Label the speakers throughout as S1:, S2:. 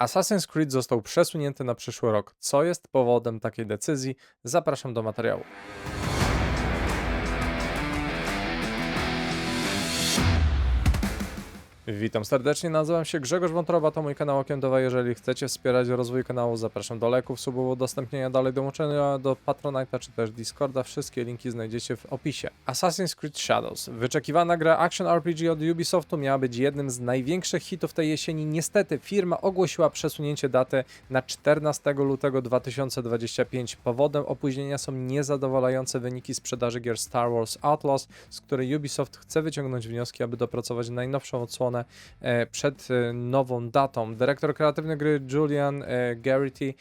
S1: Assassin's Creed został przesunięty na przyszły rok. Co jest powodem takiej decyzji? Zapraszam do materiału. Witam serdecznie, nazywam się Grzegorz Wątroba, to mój kanał Okiendowa. Jeżeli chcecie wspierać rozwój kanału, zapraszam do lajków, subów, udostępnienia dalej dołączenia do Patronite'a czy też Discorda. Wszystkie linki znajdziecie w opisie. Assassin's Creed Shadows. Wyczekiwana gra Action RPG od Ubisoftu miała być jednym z największych hitów tej jesieni. Niestety firma ogłosiła przesunięcie daty na 14 lutego 2025. Powodem opóźnienia są niezadowalające wyniki sprzedaży gier Star Wars Outlaws, z której Ubisoft chce wyciągnąć wnioski, aby dopracować najnowszą odsłonę e, przed e, nową datą. Dyrektor kreatywny gry Julian e, Garrity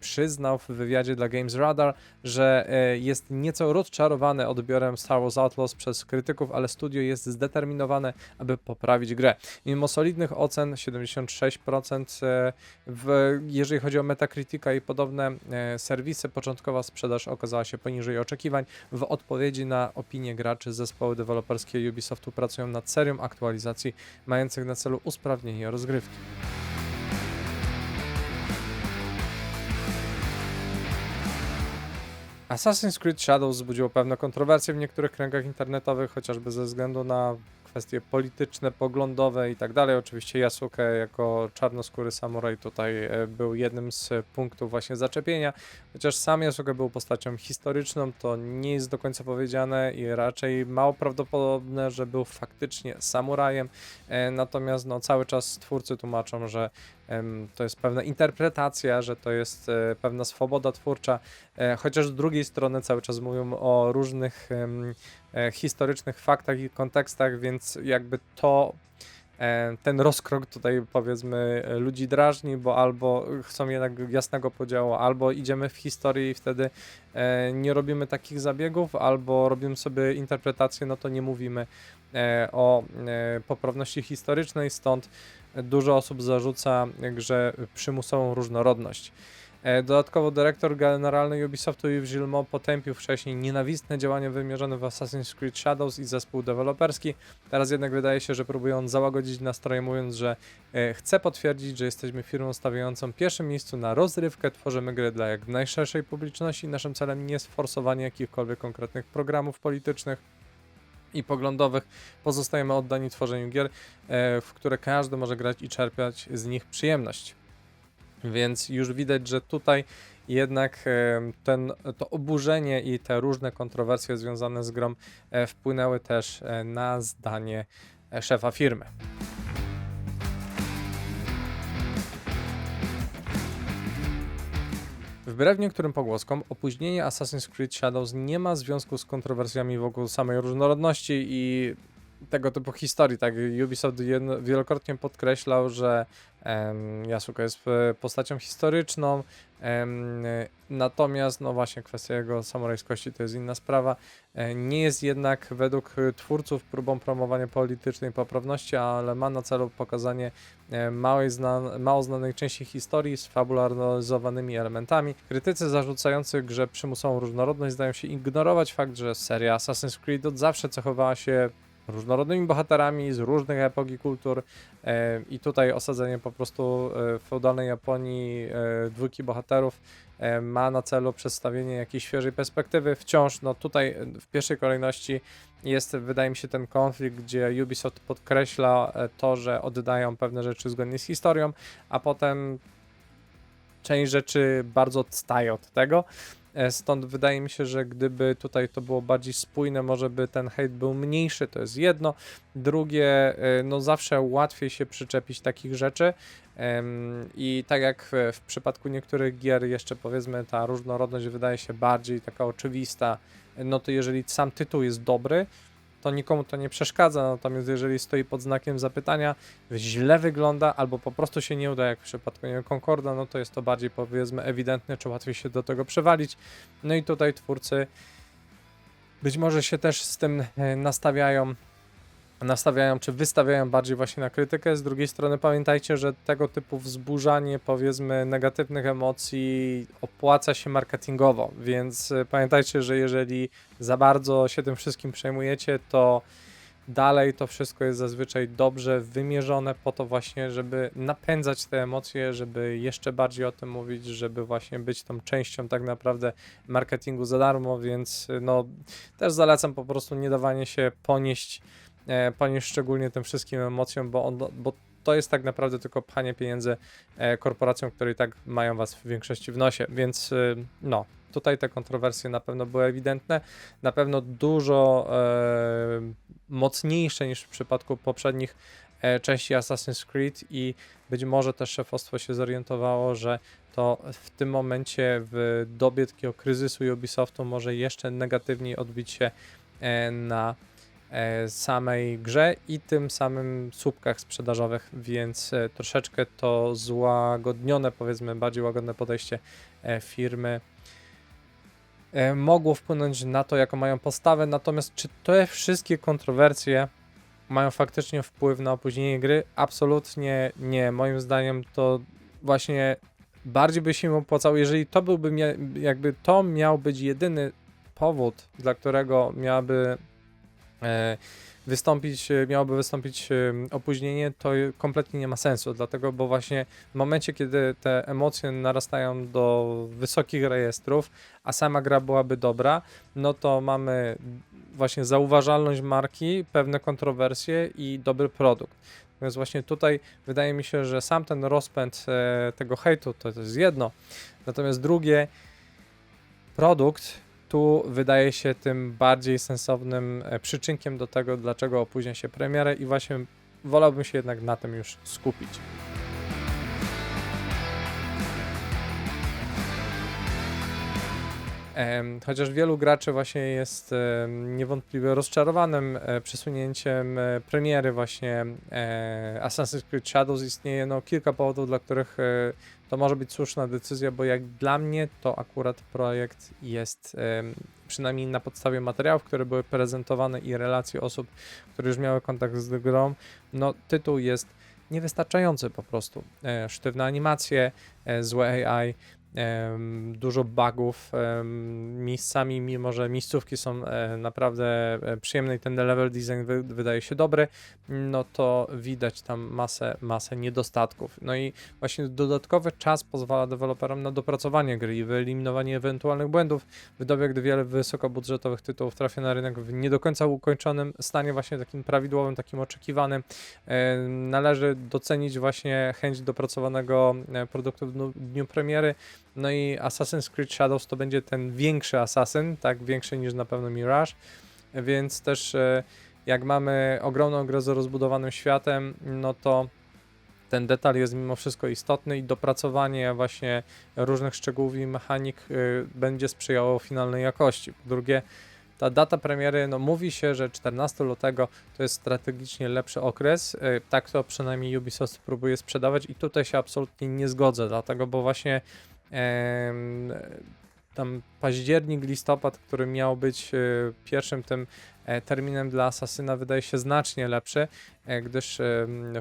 S1: przyznał w wywiadzie dla Games Radar, że jest nieco rozczarowany odbiorem Star Wars Outlaws przez krytyków, ale studio jest zdeterminowane, aby poprawić grę. Mimo solidnych ocen 76%, e, w, jeżeli chodzi o Metacritica i podobne serwisy, początkowa sprzedaż okazała się poniżej oczekiwań. W odpowiedzi na opinie graczy zespoły deweloperskie Ubisoftu pracują nad serią aktualizacji mających na celu usprawnienie rozgrywki. Assassin's Creed Shadows wzbudziło pewne kontrowersje w niektórych kręgach internetowych, chociażby ze względu na kwestie polityczne, poglądowe i tak dalej. Oczywiście Yasuke jako czarnoskóry samuraj tutaj e, był jednym z punktów właśnie zaczepienia. Chociaż sam Yasuke był postacią historyczną, to nie jest do końca powiedziane i raczej mało prawdopodobne, że był faktycznie samurajem. E, Natomiast no, cały czas twórcy tłumaczą, że to jest pewna interpretacja, że to jest e, pewna swoboda twórcza, e, chociaż z drugiej strony cały czas mówią o różnych e, historycznych faktach i kontekstach, więc jakby to ten rozkrok tutaj powiedzmy ludzi drażni, bo albo chcą jednak jasnego podziału, albo idziemy w historię i wtedy nie robimy takich zabiegów, albo robimy sobie interpretację, no to nie mówimy o poprawności historycznej, stąd dużo osób zarzuca grze przymusową różnorodność. E, Dodatkowo dyrektor generalny Ubisoftu Yves Gillemot potępił wcześniej nienawistne działania wymierzone w Assassin's Creed Shadows i zespół deweloperski. Teraz jednak wydaje się, że próbuje on załagodzić nastroje, mówiąc, że e, chce potwierdzić, że jesteśmy firmą stawiającą pierwszym miejscu na rozrywkę, tworzymy gry dla jak najszerszej publiczności. Naszym celem nie jest forsowanie jakichkolwiek konkretnych programów politycznych i poglądowych. Pozostajemy oddani tworzeniu gier, e, w które każdy może grać i czerpać z nich przyjemność. Więc już widać, że tutaj jednak e, ten, to oburzenie i te różne kontrowersje związane z grą e, wpłynęły też na zdanie szefa firmy. Wbrew niektórym pogłoskom, opóźnienie Assassin's Creed Shadows nie ma związku z kontrowersjami wokół samej różnorodności i tego typu historii. Tak, Ubisoft wielokrotnie podkreślał, że em, Yasuko jest e, postacią historyczną, natomiast no właśnie kwestia jego samurajskości to jest inna sprawa. E, Nie jest jednak według twórców próbą promowania politycznej poprawności, ale ma na celu pokazanie e, małej zna, mało znanej części historii z fabularyzowanymi elementami. Krytycy zarzucający grze przymusową różnorodność zdają się ignorować fakt, że seria Assassin's Creed od zawsze cechowała się różnorodnymi bohaterami z różnych epok i kultur e, i tutaj osadzenie po prostu e, feudalnej Japonii e, dwójki bohaterów ma na celu przedstawienie jakiejś świeżej perspektywy. Wciąż no tutaj w pierwszej kolejności jest wydaje mi się ten konflikt, gdzie Ubisoft podkreśla to, że oddają pewne rzeczy zgodnie z historią, a potem część rzeczy bardzo odstaje od tego. E, Stąd wydaje mi się, że gdyby tutaj to było bardziej spójne, może by ten hejt był mniejszy, to jest jedno. Drugie, e, no zawsze łatwiej się przyczepić takich rzeczy. I tak jak w przypadku niektórych gier, jeszcze powiedzmy, ta różnorodność wydaje się bardziej taka oczywista, no to jeżeli sam tytuł jest dobry, to nikomu to nie przeszkadza. Natomiast jeżeli stoi pod znakiem zapytania, źle wygląda albo po prostu się nie uda, jak w przypadku nie wiem, Concorda, no to jest to bardziej powiedzmy ewidentne, czy łatwiej się do tego przewalić. No i tutaj twórcy być może się też z tym e, nastawiają, nastawiają czy wystawiają bardziej właśnie na krytykę. Z drugiej strony pamiętajcie, że tego typu wzburzanie powiedzmy negatywnych emocji opłaca się marketingowo, więc e, pamiętajcie, że jeżeli za bardzo się tym wszystkim przejmujecie, to dalej to wszystko jest zazwyczaj dobrze wymierzone po to właśnie, żeby napędzać te emocje, żeby jeszcze bardziej o tym mówić, żeby właśnie być tą częścią tak naprawdę marketingu za darmo, więc y, no też zalecam po prostu nie dawanie się ponieść, e, ponieść szczególnie tym wszystkim emocjom, bo, on, bo to jest tak naprawdę tylko pchanie pieniędzy e, korporacjom, które i tak mają was w większości w nosie, więc y, no, tutaj te kontrowersje na pewno były ewidentne, na pewno dużo e, mocniejsze niż w przypadku poprzednich e, części Assassin's Creed i być może też szefostwo się zorientowało, że to w tym momencie w dobie takiego kryzysu Ubisoftu może jeszcze negatywniej odbić się e, na samej grze i tym samym słupkach sprzedażowych, więc e, troszeczkę to złagodnione, powiedzmy bardziej łagodne podejście e, firmy e, mogło wpłynąć na to, jaką mają postawę. Natomiast czy te wszystkie kontrowersje mają faktycznie wpływ na opóźnienie gry? Absolutnie nie. Moim zdaniem to właśnie bardziej by się im opłacało, jeżeli to byłby, jakby to miał być jedyny powód, dla którego miałaby e, wystąpić, e, miałoby wystąpić e, opóźnienie, to kompletnie nie ma sensu, dlatego, bo właśnie w momencie, kiedy te emocje narastają do wysokich rejestrów, a sama gra byłaby dobra, no to mamy właśnie zauważalność marki, pewne kontrowersje i dobry produkt. Więc właśnie tutaj wydaje mi się, że sam ten rozpęd e, tego hejtu to, to jest jedno, natomiast drugie, produkt tu wydaje się tym bardziej sensownym e, przyczynkiem do tego, dlaczego opóźnia się premierę i właśnie wolałbym się jednak na tym już skupić. Chociaż wielu graczy właśnie jest niewątpliwie rozczarowanym e, przesunięciem e, premiery właśnie Assassin's Creed Shadows istnieje no, kilka powodów, dla których to może być słuszna decyzja, bo jak dla mnie to akurat projekt jest przynajmniej na podstawie materiałów, które były prezentowane i relacji osób, które już miały kontakt z grą, no tytuł jest niewystarczający po prostu. E, sztywne animacje, e, złe AI, dużo bugów. Miejscami, mimo że miejscówki są e, naprawdę e, przyjemne i ten level design wy, wydaje się dobry, no to widać tam masę, masę niedostatków. No i właśnie dodatkowy czas pozwala deweloperom na dopracowanie gry i wyeliminowanie ewentualnych błędów. W dobie, gdy wiele wysokobudżetowych tytułów trafia na rynek w nie do końca ukończonym stanie, właśnie takim prawidłowym, takim oczekiwanym, e, należy docenić właśnie chęć dopracowanego produktu w dniu premiery. No i Assassin's Creed Shadows to będzie ten większy Assassin, tak większy niż na pewno Mirage, więc też e, jak mamy ogromną grę z rozbudowanym światem, no to ten detal jest mimo wszystko istotny i dopracowanie właśnie różnych szczegółów i mechanik y, będzie sprzyjało finalnej jakości. Po drugie, ta data premiery, no mówi się, że 14 lutego to jest strategicznie lepszy okres, y, tak to przynajmniej Ubisoft próbuje sprzedawać i tutaj się absolutnie nie zgodzę, dlatego, bo właśnie tam październik, listopad, który miał być y, pierwszym tym e, terminem dla Asasyna wydaje się znacznie lepszy, e, gdyż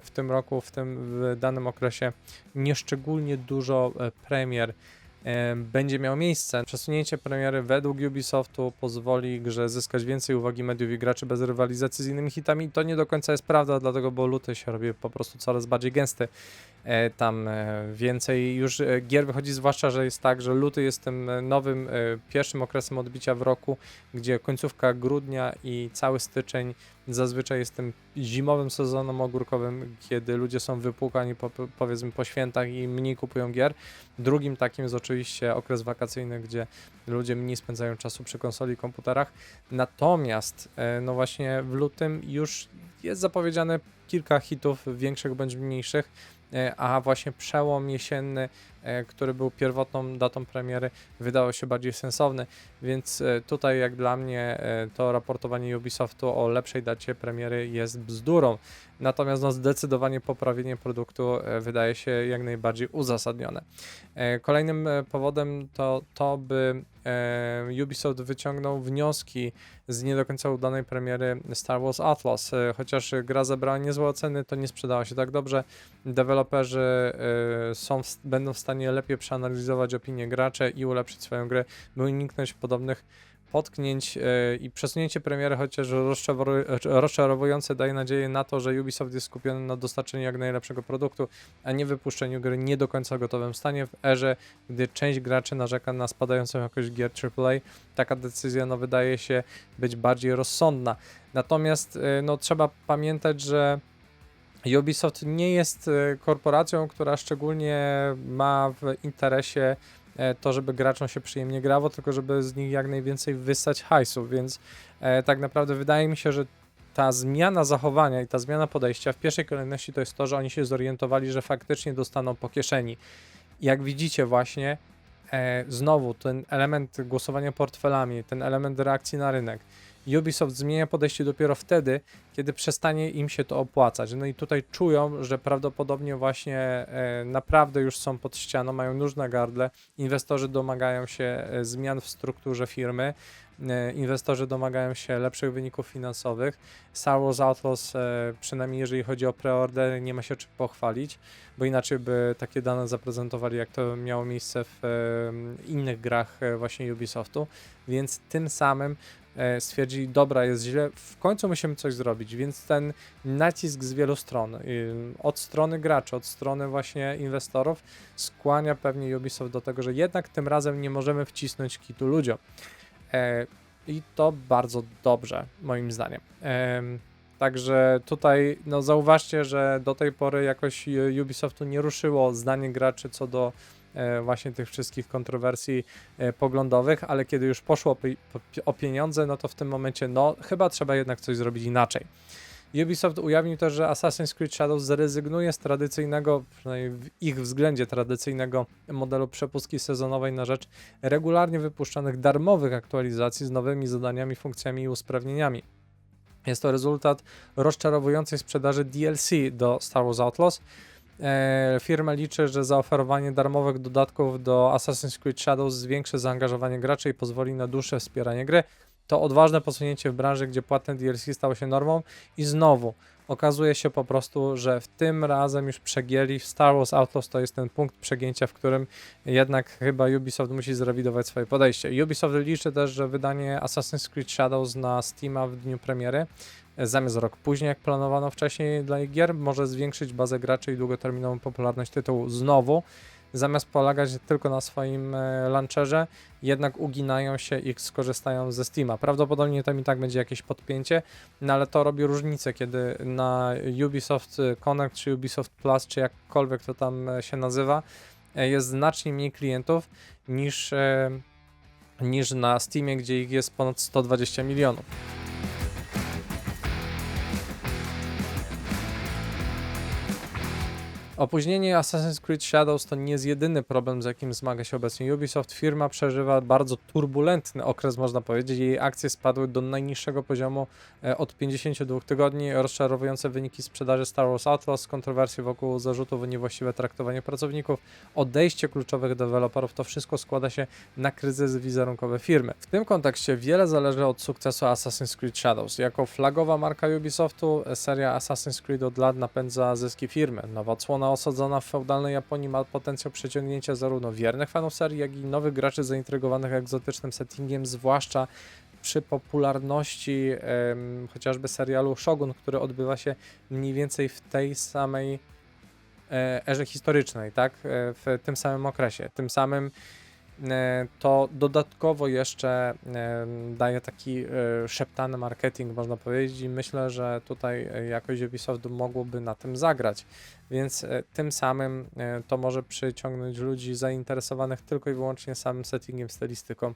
S1: w tym roku, w tym w danym okresie nieszczególnie dużo e, premier em, będzie miało miejsce. Przesunięcie premiery według Ubisoftu pozwoli grze zyskać więcej uwagi mediów i graczy bez rywalizacji z innymi hitami. To nie do końca jest prawda, dlatego bo luty się robi po prostu coraz bardziej gęsty. E, Tam e, więcej już e, gier wychodzi, zwłaszcza, że jest tak, że luty jest tym nowym, pierwszym okresem odbicia w roku, gdzie końcówka grudnia i cały styczeń zazwyczaj jest tym zimowym sezonem ogórkowym, kiedy ludzie są wypłukani po, powiedzmy po świętach i mniej kupują gier. Drugim takim jest oczywiście okres wakacyjny, gdzie ludzie mniej spędzają czasu przy konsoli i komputerach. Natomiast no właśnie w lutym już jest zapowiedziane kilka hitów większych bądź mniejszych, e, a właśnie przełom jesienny, który był pierwotną datą premiery, wydało się bardziej sensowny, więc e, tutaj jak dla mnie e, to raportowanie Ubisoftu o lepszej dacie premiery jest bzdurą. Natomiast no, zdecydowanie poprawienie produktu e, wydaje się jak najbardziej uzasadnione. E, Kolejnym e, powodem to to, by e, Ubisoft wyciągnął wnioski z nie do końca udanej premiery Star Wars Atlas. E, Chociaż gra zebrała niezłe oceny, to nie sprzedała się tak dobrze. Deweloperzy e, są będą w stanie lepiej przeanalizować opinie graczy i ulepszyć swoją grę, by uniknąć podobnych potknięć e, i przesunięcie premiery chociaż rozczarowu- rozczarowujące daje nadzieję na to, że Ubisoft jest skupiony na dostarczeniu jak najlepszego produktu, a nie wypuszczeniu gry nie do końca gotowym stanie w erze, gdy część graczy narzeka na spadającą jakość gier AAA. Taka decyzja no, wydaje się być bardziej rozsądna. Natomiast e, no, trzeba pamiętać, że Ubisoft nie jest e, korporacją, która szczególnie ma w interesie e, to, żeby graczom się przyjemnie grało, tylko żeby z nich jak najwięcej wyssać hajsu, więc e, tak naprawdę wydaje mi się, że ta zmiana zachowania i ta zmiana podejścia w pierwszej kolejności to jest to, że oni się zorientowali, że faktycznie dostaną po kieszeni. Jak widzicie właśnie, znowu ten element głosowania portfelami, ten element reakcji na rynek, Ubisoft zmienia podejście dopiero wtedy, kiedy przestanie im się to opłacać. No i tutaj czują, że prawdopodobnie właśnie e, naprawdę już są pod ścianą, mają nóż na gardle. Inwestorzy domagają się e, zmian w strukturze firmy. E, inwestorzy domagają się lepszych wyników finansowych. Star Wars Outlaws, przynajmniej jeżeli chodzi o preorder, nie ma się czym pochwalić, bo inaczej by takie dane zaprezentowali, jak to miało miejsce w innych grach właśnie Ubisoftu. Więc tym samym stwierdzili, dobra, jest źle, w końcu musimy coś zrobić, więc ten nacisk z wielu stron, y, od strony graczy, od strony właśnie inwestorów, skłania pewnie Ubisoft do tego, że jednak tym razem nie możemy wcisnąć kitu ludziom. E, I to bardzo dobrze, moim zdaniem. Em, Także tutaj no, zauważcie, że do tej pory jakoś y, Ubisoftu nie ruszyło zdanie graczy co do e, właśnie tych wszystkich kontrowersji e, poglądowych, ale kiedy już poszło o pieniądze, no to w tym momencie no chyba trzeba jednak coś zrobić inaczej. Ubisoft ujawnił też, że Assassin's Creed Shadows zrezygnuje z tradycyjnego, przynajmniej w ich względzie tradycyjnego modelu przepustki sezonowej na rzecz regularnie wypuszczanych darmowych aktualizacji z nowymi zadaniami, funkcjami i usprawnieniami. Jest to rezultat rozczarowującej sprzedaży DLC do Star Wars Outlaws. E, firma liczy, że zaoferowanie darmowych dodatków do Assassin's Creed Shadows zwiększy zaangażowanie graczy i pozwoli na dłuższe wspieranie gry. To odważne posunięcie w branży, gdzie płatne DLC stało się normą i znowu okazuje się po prostu, że w tym razem już przegięli. Star Wars Outlaws to jest ten punkt przegięcia, w którym jednak chyba Ubisoft musi zrewidować swoje podejście. Ubisoft liczy też, że wydanie Assassin's Creed Shadows na Steama w dniu premiery zamiast rok później, jak planowano wcześniej dla ich gier, może zwiększyć bazę graczy i długoterminową popularność tytułu znowu. Zamiast polegać tylko na swoim e, launcherze, jednak uginają się i skorzystają ze Steama. Prawdopodobnie tam i tak będzie jakieś podpięcie, no ale to robi różnicę, kiedy na Ubisoft Connect, czy Ubisoft Plus, czy jakkolwiek to tam e, się nazywa, e, jest znacznie mniej klientów niż, e, niż na Steamie, gdzie ich jest ponad 120 milionów. Opóźnienie Assassin's Creed Shadows to nie jest jedyny problem, z jakim zmaga się obecnie Ubisoft. Firma przeżywa bardzo turbulentny okres, można powiedzieć. Jej akcje spadły do najniższego poziomu e, od 52 tygodni. Rozczarowujące wyniki sprzedaży Star Wars Outlaws, kontrowersje wokół zarzutów o niewłaściwe traktowanie pracowników, odejście kluczowych deweloperów, to wszystko składa się na kryzys wizerunkowy firmy. W tym kontekście wiele zależy od sukcesu Assassin's Creed Shadows. Jako flagowa marka Ubisoftu, e, seria Assassin's Creed od lat napędza zyski firmy. Nowa odsłona osadzona w feudalnej Japonii ma potencjał przyciągnięcia zarówno wiernych fanów serii, jak i nowych graczy zaintrygowanych egzotycznym settingiem, zwłaszcza przy popularności em, chociażby serialu Shogun, który odbywa się mniej więcej w tej samej e, erze historycznej, tak? E, w tym samym okresie. Tym samym to dodatkowo jeszcze em, daje taki e, szeptany marketing, można powiedzieć, i myślę, że tutaj e, jakoś Ubisoft mogłoby na tym zagrać. Więc e, tym samym e, to może przyciągnąć ludzi zainteresowanych tylko i wyłącznie samym settingiem, stylistyką,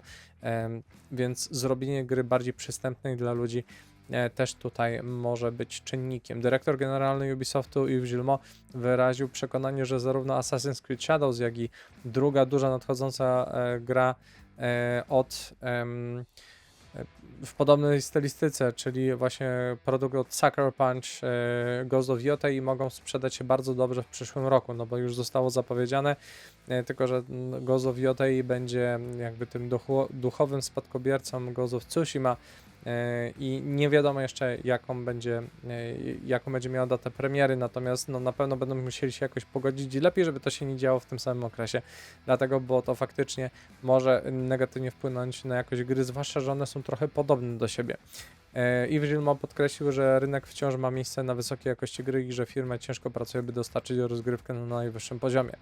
S1: więc zrobienie gry bardziej przystępnej dla ludzi e, też tutaj może być czynnikiem. Dyrektor generalny Ubisoftu Yves Gilmot wyraził przekonanie, że zarówno Assassin's Creed Shadows, jak i druga duża nadchodząca e, gra e, od e, w podobnej stylistyce, czyli właśnie produkt od Sucker Punch, e, Ghost of Yotei mogą sprzedać się bardzo dobrze w przyszłym roku, no bo już zostało zapowiedziane, e, tylko że mm, Ghost of będzie jakby tym duchu, duchowym spadkobiercą Ghost of Tsushima, e, i nie wiadomo jeszcze jaką będzie, e, jaką będzie miała datę premiery, natomiast no, na pewno będą musieli się jakoś pogodzić i lepiej, żeby to się nie działo w tym samym okresie, dlatego, bo to faktycznie może negatywnie wpłynąć na jakość gry, zwłaszcza, że one są trochę podobne do siebie. E, Evil Mob podkreślił, że rynek wciąż ma miejsce na wysokiej jakości gry i że firmy ciężko pracują, by dostarczyć rozgrywkę na najwyższym poziomie.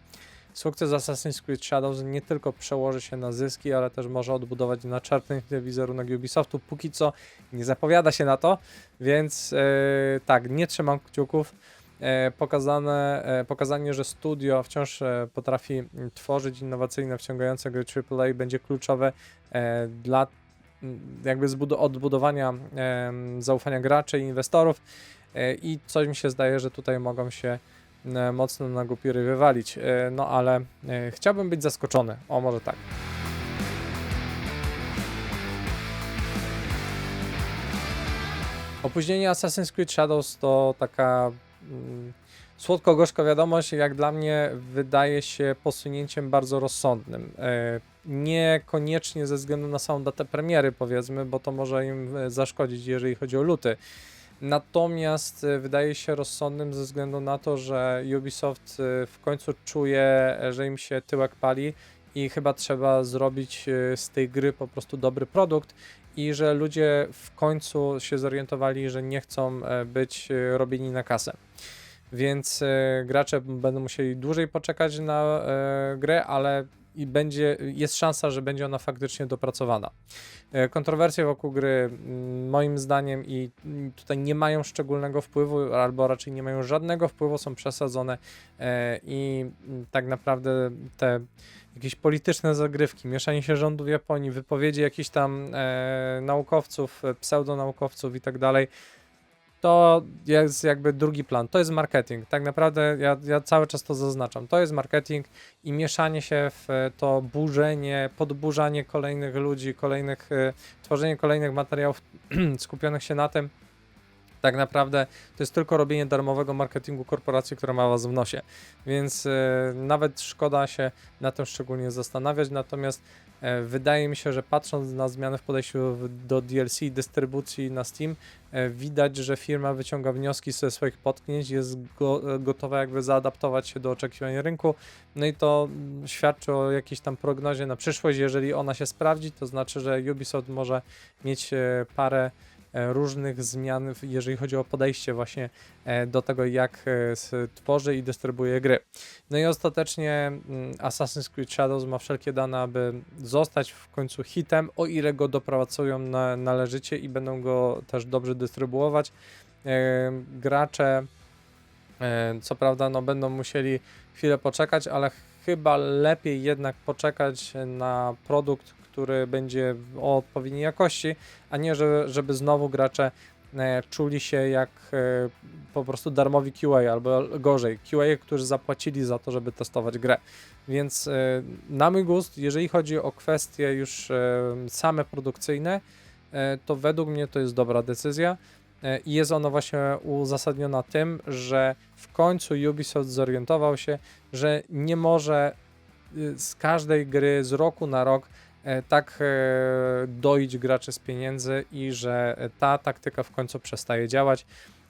S1: Sukces Assassin's Creed Shadows nie tylko przełoży się na zyski, ale też może odbudować i naczerpnięty wizerunek Ubisoftu. Póki co nie zapowiada się na to, więc e, tak, nie trzymam kciuków. E, pokazane, e, pokazanie, że studio wciąż potrafi tworzyć innowacyjne, wciągające gry AAA będzie kluczowe dla mm, jakby odbudowania zaufania graczy i inwestorów i coś mi się zdaje, że tutaj mogą się mocno na głupiry wywalić, e, no ale e, chciałbym być zaskoczony, o może tak. Opóźnienie Assassin's Creed Shadows to taka mm, słodko-gorzka wiadomość, jak dla mnie wydaje się posunięciem bardzo rozsądnym. E, niekoniecznie ze względu na samą datę premiery, powiedzmy, bo to może im e, zaszkodzić, jeżeli chodzi o luty. Natomiast e, wydaje się rozsądnym ze względu na to, że Ubisoft e, w końcu czuje, że im się tyłek pali i chyba trzeba zrobić e, z tej gry po prostu dobry produkt i że ludzie w końcu się zorientowali, że nie chcą e, być robieni na kasę. Więc gracze będą musieli dłużej poczekać na e, grę, ale i będzie, jest szansa, że będzie ona faktycznie dopracowana. E, Kontrowersje wokół gry, mm, moim zdaniem, i mm, tutaj nie mają szczególnego wpływu, albo raczej nie mają żadnego wpływu, są przesadzone e, i mm, tak naprawdę te jakieś polityczne zagrywki, mieszanie się rządu w Japonii, wypowiedzi jakichś tam e, naukowców, pseudonaukowców i tak dalej, to jest jakby drugi plan. To jest marketing. Tak naprawdę ja, ja cały czas to zaznaczam. To jest marketing i mieszanie się w to burzenie, podburzanie kolejnych ludzi, kolejnych, e, tworzenie kolejnych materiałów skupionych się na tym, tak naprawdę to jest tylko robienie darmowego marketingu korporacji, która ma was w nosie. Więc e, nawet szkoda się na tym szczególnie zastanawiać. Natomiast wydaje mi się, że patrząc na zmiany w podejściu do DLC i dystrybucji na Steam, e, widać, że firma wyciąga wnioski ze swoich potknięć, jest go, e, gotowa jakby zaadaptować się do oczekiwań rynku. No i to mm, świadczy o jakiejś tam prognozie na przyszłość. Jeżeli ona się sprawdzi, to znaczy, że Ubisoft może mieć e, parę e, różnych zmian, jeżeli chodzi o podejście właśnie e, do tego, jak e, tworzy i dystrybuuje gry. No i ostatecznie mm, Assassin's Creed Shadows ma wszelkie dane, aby zostać w końcu hitem, o ile go dopracują na, należycie i będą go też dobrze dystrybuować. E, Gracze e, co prawda no, będą musieli chwilę poczekać, ale chyba lepiej jednak poczekać na produkt, który będzie o odpowiedniej jakości, a nie że, żeby znowu gracze e, czuli się jak e, po prostu darmowi QA albo gorzej, QA, którzy zapłacili za to, żeby testować grę. Więc e, na mój gust, jeżeli chodzi o kwestie już same produkcyjne, to według mnie to jest dobra decyzja. I jest ona właśnie uzasadniona tym, że w końcu Ubisoft zorientował się, że nie może y, z każdej gry z roku na rok tak e, doić graczy z pieniędzy i że e, ta taktyka w końcu przestaje działać.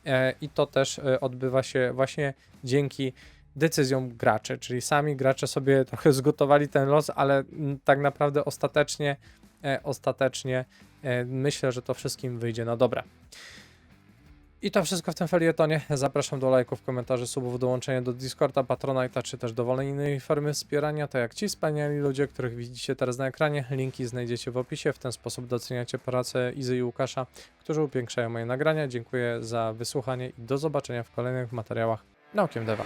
S1: E, I to też e, odbywa się właśnie dzięki decyzjom graczy, czyli sami gracze sobie trochę zgotowali ten los, ale tak naprawdę ostatecznie, e, ostatecznie e, myślę, że to wszystkim wyjdzie na dobre. I to wszystko w tym felietonie. Zapraszam do lajków, komentarzy, subów, dołączenia do Discorda, Patronite'a, czy też dowolnej innej formy wspierania, tak jak ci wspaniali ludzie, których widzicie teraz na ekranie. Linki znajdziecie w opisie. W ten sposób doceniacie pracę Izy i Łukasza, którzy upiększają moje nagrania. Dziękuję za wysłuchanie i do zobaczenia w kolejnych materiałach na Okiem Deva.